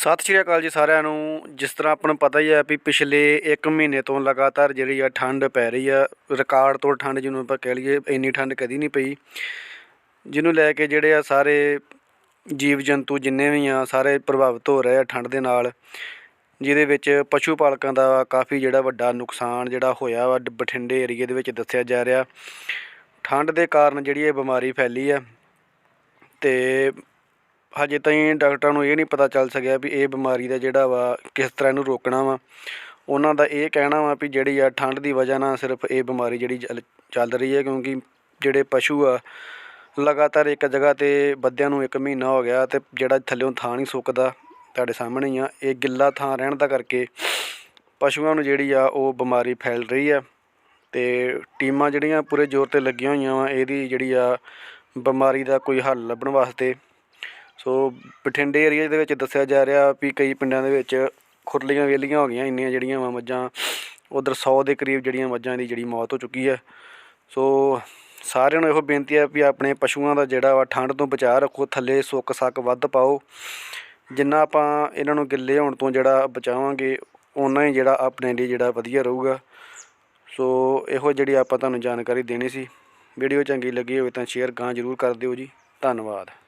ਸਤਿ ਸ਼੍ਰੀ ਅਕਾਲ ਜੀ ਸਾਰਿਆਂ ਨੂੰ। ਜਿਸ ਤਰ੍ਹਾਂ ਆਪਾਂ ਨੂੰ ਪਤਾ ਹੀ ਹੈ ਵੀ ਪਿਛਲੇ 1 ਮਹੀਨੇ ਤੋਂ ਲਗਾਤਾਰ ਜਿਹੜੀ ਆ ਠੰਡ ਪੈ ਰਹੀ ਆ, ਰਿਕਾਰਡ ਤੋਂ ਠੰਡ ਜਿਹਨੂੰ ਆਪਾਂ ਕਹਿ ਲਈਏ, ਇੰਨੀ ਠੰਡ ਕਦੀ ਨਹੀਂ ਪਈ। ਜਿਹਨੂੰ ਲੈ ਕੇ ਜਿਹੜੇ ਆ ਸਾਰੇ ਜੀਵ ਜੰਤੂ ਜਿੰਨੇ ਵੀ ਆ, ਸਾਰੇ ਪ੍ਰਭਾਵਿਤ ਹੋ ਰਹੇ ਆ ਠੰਡ ਦੇ ਨਾਲ, ਜਿਹਦੇ ਵਿੱਚ ਪਸ਼ੂ ਪਾਲਕਾਂ ਦਾ ਕਾਫੀ ਜਿਹੜਾ ਵੱਡਾ ਨੁਕਸਾਨ ਜਿਹੜਾ ਹੋਇਆ ਵਾ ਬਠਿੰਡੇ ਏਰੀਏ ਦੇ ਵਿੱਚ ਦੱਸਿਆ ਜਾ ਰਿਹਾ। ਠੰਡ ਦੇ ਕਾਰਨ ਜਿਹੜੀ ਇਹ ਬਿਮਾਰੀ ਫੈਲੀ ਆ, ਤੇ ਹਜੇ ਤਾਈਂ ਡਾਕਟਰਾਂ ਨੂੰ ਇਹ ਨਹੀਂ ਪਤਾ ਚੱਲ ਸਕਿਆ ਵੀ ਇਹ ਬਿਮਾਰੀ ਦਾ ਜਿਹੜਾ ਵਾ ਕਿਸ ਤਰ੍ਹਾਂ ਇਹਨੂੰ ਰੋਕਣਾ ਵਾ। ਉਹਨਾਂ ਦਾ ਇਹ ਕਹਿਣਾ ਵਾ ਵੀ ਜਿਹੜੀ ਆ ਠੰਡ ਦੀ ਵਜ੍ਹਾ ਨਾਲ ਸਿਰਫ ਇਹ ਬਿਮਾਰੀ ਜਿਹੜੀ ਚੱਲ- ਚੱਲ ਰਹੀ ਹੈ ਕਿਉਂਕਿ ਜਿਹੜੇ ਪਸ਼ੂ ਆ, ਲਗਾਤਾਰ ਇੱਕ ਜਗ੍ਹਾ ਤੇ ਬੱਦਿਆਂ ਨੂੰ ਇੱਕ ਮਹੀਨਾ ਹੋ ਗਿਆ ਤੇ ਜਿਹੜਾ ਥੱਲਿਓਂ ਥਾਂ ਨਹੀਂ ਸੁੱਕਦਾ ਤੁਹਾਡੇ ਸਾਹਮਣੇ ਹੀ ਆ, ਇਹ ਗਿੱਲਾ ਥਾਂ ਰਹਿਣ ਦਾ ਕਰਕੇ ਪਸ਼ੂਆਂ ਨੂੰ ਜਿਹੜੀ ਆ ਉਹ ਬਿਮਾਰੀ ਫੈਲ ਰਹੀ ਆ ਤੇ ਟੀਮਾਂ ਜਿਹੜੀਆਂ ਪੂਰੇ ਜ਼ੋਰ ਤੇ ਲੱਗੀਆਂ ਹੋਈਆਂ ਵਾ, ਇਹਦੀ ਜਿਹੜੀ ਆ ਬਿਮਾਰੀ ਦਾ ਕੋਈ ਹੱਲ ਲੱਭਣ ਵਾਸਤੇ ਸੋ ਬਠਿੰਡੇ ਏਰੀਏ ਦੇ ਵਿੱਚ ਦੱਸਿਆ ਜਾ ਰਿਹਾ ਵੀ ਕਈ ਪਿੰਡਾਂ ਦੇ ਵਿੱਚ ਖੁਰਲੀਆਂ ਵਿਹਲੀਆਂ ਹੋ ਗਈਆਂ, ਇੰਨੀਆਂ ਜਿਹੜੀਆਂ ਵਾ ਮੱਝਾਂ, ਉਧਰ 100 ਦੇ ਕਰੀਬ ਜਿਹੜੀਆਂ ਮੱਝਾਂ ਦੀ ਜਿਹੜੀ ਮੌਤ ਹੋ ਚੁੱਕੀ ਹੈ। ਸੋ ਸਾਰਿਆਂ ਨੂੰ ਇਹੋ ਬੇਨਤੀ ਹੈ ਵੀ ਆਪਣੇ ਪਸ਼ੂਆਂ ਦਾ ਜਿਹੜਾ ਵਾ ਠੰਡ ਤੋਂ ਬਚਾਅ ਰੱਖੋ, ਥੱਲੇ ਸੁੱਕ ਸੱਕ ਵੱਧ ਪਾਓ। ਜਿੰਨਾ ਆਪਾਂ ਇਹਨਾਂ ਨੂੰ ਗਿੱਲੇ ਹੋਣ ਤੋਂ ਜਿਹੜਾ ਬਚਾਵਾਂਗੇ, ਓਨਾ ਹੀ ਜਿਹੜਾ ਆਪਣੇ ਲਈ ਜਿਹੜਾ ਵਧੀਆ ਰਹੂਗਾ। ਸੋ ਇਹੋ ਜਿਹੜੀ ਆਪਾਂ ਤੁਹਾਨੂੰ ਜਾਣਕਾਰੀ ਦੇਣੀ ਸੀ। ਵੀਡੀਓ ਚੰਗੀ ਲੱਗੀ ਹੋਵੇ ਤਾਂ ਸ਼ੇਅਰ ਗਾਂ ਜ਼ਰੂਰ ਕਰ ਦਿਓ ਜੀ। ਧੰਨਵਾਦ।